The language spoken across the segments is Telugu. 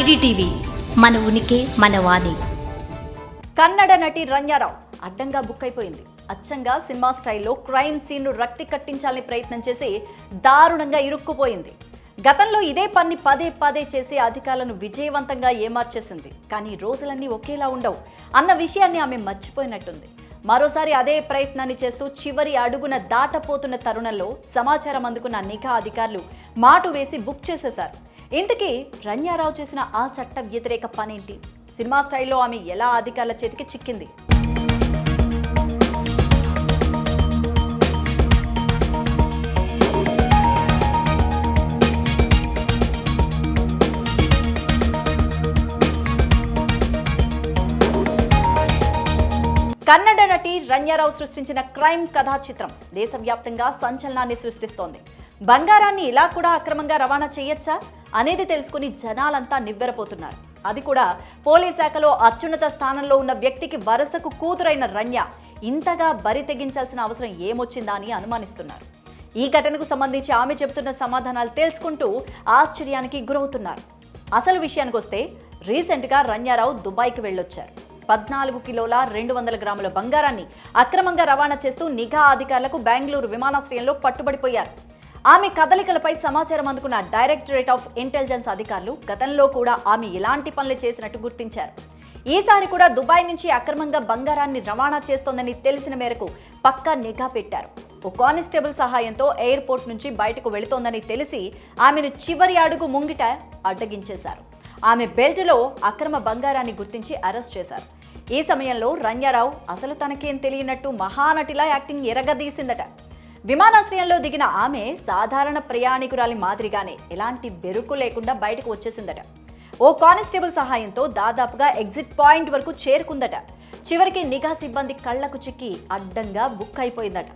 ఐడిటీవీ మన ఉనికి మన వాణి. కన్నడ నటి రంగారావు అడ్డంగా బుక్ అయిపోయింది. అచ్చంగా సినిమా స్టైల్లో క్రైమ్ సీన్ను రక్తి కట్టించాలని ప్రయత్నం చేసి దారుణంగా ఇరుక్కుపోయింది. గతంలో ఇదే పని పదే పదే చేసి అధికారులను విజయవంతంగా ఏమార్చేసింది. కానీ రోజులన్నీ ఒకేలా ఉండవు. అన్న విషయాన్ని ఆమె మర్చిపోయినట్టుంది. మరోసారి అదే ప్రయత్నాన్ని చేస్తూ చివరి అడుగున దాటపోతున్న తరుణంలో సమాచారం అందుకున్న నిఘా అధికారులు మాటు వేసి బుక్ చేసేశారు. ఇంతకీ రన్యారావు చేసిన ఆ చట్ట వ్యతిరేక పనేంటి? సినిమా స్టైల్లో ఆమె ఎలా అధికారుల చేతికి చిక్కింది? కన్నడ నటి రణ్యారావు సృష్టించిన క్రైమ్ కథా చిత్రం దేశవ్యాప్తంగా సంచలనాన్ని సృష్టిస్తోంది. బంగారాన్ని ఇలా కూడా అక్రమంగా రవాణా చేయొచ్చా? అనేది తెలుసుకుని జనాలంతా నివ్వెరపోతున్నారు. అది కూడా పోలీస్ శాఖలో అత్యున్నత స్థానంలో ఉన్న వ్యక్తికి వరసకు కూతురైన రణ్య ఇంతగా బరి తెగించాల్సిన అవసరం ఏమొచ్చిందా అని అనుమానిస్తున్నారు. ఈ ఘటనకు సంబంధించి ఆమె చెబుతున్న సమాధానాలు తెలుసుకుంటూ ఆశ్చర్యానికి గురవుతున్నారు. అసలు విషయానికి వస్తే రీసెంట్గా రంజారావు దుబాయ్కి వెళ్ళొచ్చారు. పద్నాలుగు కిలోల రెండు వందల గ్రాముల బంగారాన్ని అక్రమంగా రవాణా చేస్తూ నిఘా అధికారులకు బెంగళూరు విమానాశ్రయంలో పట్టుబడిపోయారు. ఆమె కదలికలపై సమాచారం అందుకున్న డైరెక్టరేట్ ఆఫ్ ఇంటెలిజెన్స్ అధికారులు గతంలో కూడా ఆమె ఇలాంటి పనులు చేసినట్టు గుర్తించారు. ఈసారి కూడా దుబాయ్ నుంచి అక్రమంగా బంగారాన్ని రవాణా చేస్తోందని తెలిసిన మేరకు పక్కా నిఘా పెట్టారు. ఓ కానిస్టేబుల్ సహాయంతో ఎయిర్పోర్ట్ నుంచి బయటకు వెళుతోందని తెలిసి ఆమెను చివరి అడుగు ముంగిట అడ్డగించేశారు. ఆమె బెల్ట్లో అక్రమ బంగారాన్ని గుర్తించి అరెస్ట్ చేశారు. ఈ సమయంలో రంగారావు అసలు తనకేం తెలియనట్టు మహానటిలా యాక్టింగ్ ఎరగదీసిందట. విమానాశ్రయంలో దిగిన ఆమె సాధారణ ప్రయాణికురాలి మాదిరిగానే ఎలాంటి బెరుకు లేకుండా బయటకు వచ్చేసిందట. ఓ కానిస్టేబుల్ సహాయంతో దాదాపుగా ఎగ్జిట్ పాయింట్ వరకు చేరుకుందట. చివరికి నిఘా సిబ్బంది కళ్ళకు చిక్కి అడ్డంగా బుక్ అయిపోయిందట.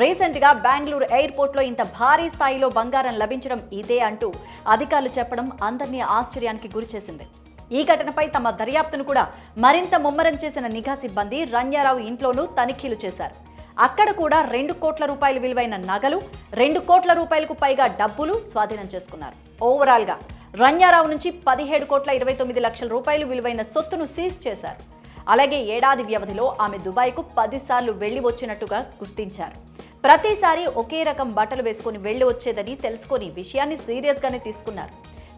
రీసెంట్గా బెంగళూరు ఎయిర్పోర్ట్లో ఇంత భారీ స్థాయిలో బంగారం లభించడం ఇదే అంటూ అధికారులు చెప్పడం అందరినీ ఆశ్చర్యానికి గురిచేసింది ఈ ఘటనపై తమ దర్యాప్తును కూడా మరింత ముమ్మరం చేసిన నిఘా సిబ్బంది రంజారావు ఇంట్లోనూ తనిఖీలు చేశారు. అక్కడ కూడా రెండు కోట్ల రూపాయల విలువైన నగలు రెండు కోట్ల రూపాయలకు పైగా డబ్బులు స్వాధీనం చేసుకున్నారు. ఓవరాల్గా రంజారావు నుంచి పదిహేడు కోట్ల ఇరవై తొమ్మిది లక్షల రూపాయలు విలువైన సొత్తును సీజ్ చేశారు. అలాగే ఏడాది వ్యవధిలో ఆమె దుబాయ్కు పదిసార్లు వెళ్ళి వచ్చినట్టుగా గుర్తించారు. ప్రతిసారి ఒకే రకం బట్టలు వేసుకొని వెళ్ళి వచ్చేదని తెలుసుకొని విషయాన్ని సీరియస్గానే తీసుకున్నారు.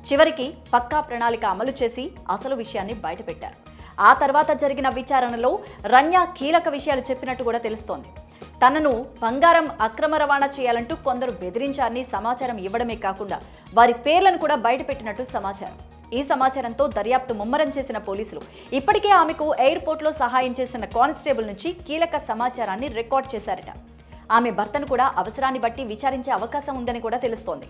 చివరికి పక్కా ప్రణాళిక అమలు చేసి అసలు విషయాన్ని బయటపెట్టారు. ఆ తర్వాత జరిగిన విచారణలో రన్య కీలక విషయాలు చెప్పినట్టు కూడా తెలుస్తోంది. తనను బంగారం అక్రమ రవాణా చేయాలంటూ కొందరు బెదిరించారని సమాచారం ఇవ్వడమే కాకుండా వారి పేర్లను కూడా బయటపెట్టినట్టు సమాచారం. ఈ సమాచారంతో దర్యాప్తు ముమ్మరం చేసిన పోలీసులు ఇప్పటికే ఆమెకు ఎయిర్పోర్ట్లో సహాయం చేసిన కానిస్టేబుల్ నుంచి కీలక సమాచారాన్ని రికార్డ్ చేశారట. ఆమె భర్తను కూడా అవసరాన్ని బట్టి విచారించే అవకాశం ఉందని కూడా తెలుస్తోంది.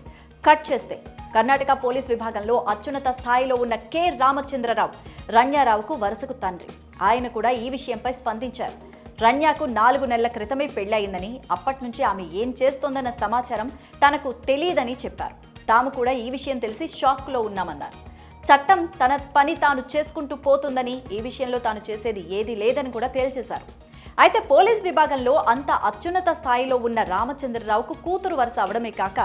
కట్ చేస్తే కర్ణాటక పోలీస్ విభాగంలో అత్యున్నత స్థాయిలో ఉన్న కె. రామచంద్రరావు రన్యారావుకు వరుసకు తండ్రి. ఆయన కూడా ఈ విషయంపై స్పందించారు. రణ్యాకు నాలుగు నెలల క్రితమే పెళ్ళయిందని అప్పటి నుంచి ఆమె ఏం చేస్తోందన్న సమాచారం తనకు తెలియదని చెప్పారు. తాము కూడా ఈ విషయం తెలిసి షాక్లో ఉన్నామన్నారు. చట్టం తన పని తాను చేసుకుంటూ పోతుందని ఈ విషయంలో తాను చేసేది ఏది లేదని కూడా తేల్చేశారు. అయితే పోలీస్ విభాగంలో అంత అత్యున్నత స్థాయిలో ఉన్న రామచంద్రరావుకు కూతురు వరుస అవడమే కాక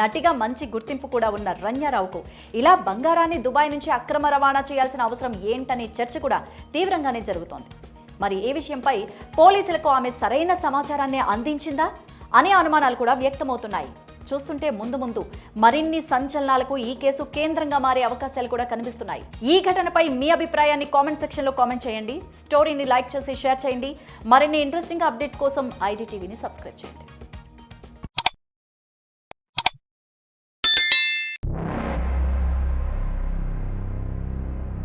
నటిగా మంచి గుర్తింపు కూడా ఉన్న రంగారావుకు ఇలా బంగారాన్ని దుబాయ్ నుంచి అక్రమ రవాణా చేయాల్సిన అవసరం ఏంటనే చర్చ కూడా తీవ్రంగానే జరుగుతోంది. మరి ఈ విషయంపై పోలీసులకు ఆమె సరైన సమాచారాన్ని అందించిందా అనే అనుమానాలు కూడా వ్యక్తమవుతున్నాయి. చూస్తుంటే ముందు ముందు మరిన్ని సంచలనాలకు ఈ కేసు కేంద్రంగా మారే అవకాశాలు కూడా కనిపిస్తున్నాయి. ఈ ఘటనపై మీ అభిప్రాయాన్ని కామెంట్ సెక్షన్లో కామెంట్ చేయండి. స్టోరీని లైక్ చేసి షేర్ చేయండి. మరిన్ని ఇంట్రెస్టింగ్ అప్డేట్స్ కోసం ఐడి టీవీని సబ్స్క్రైబ్ చేయండి.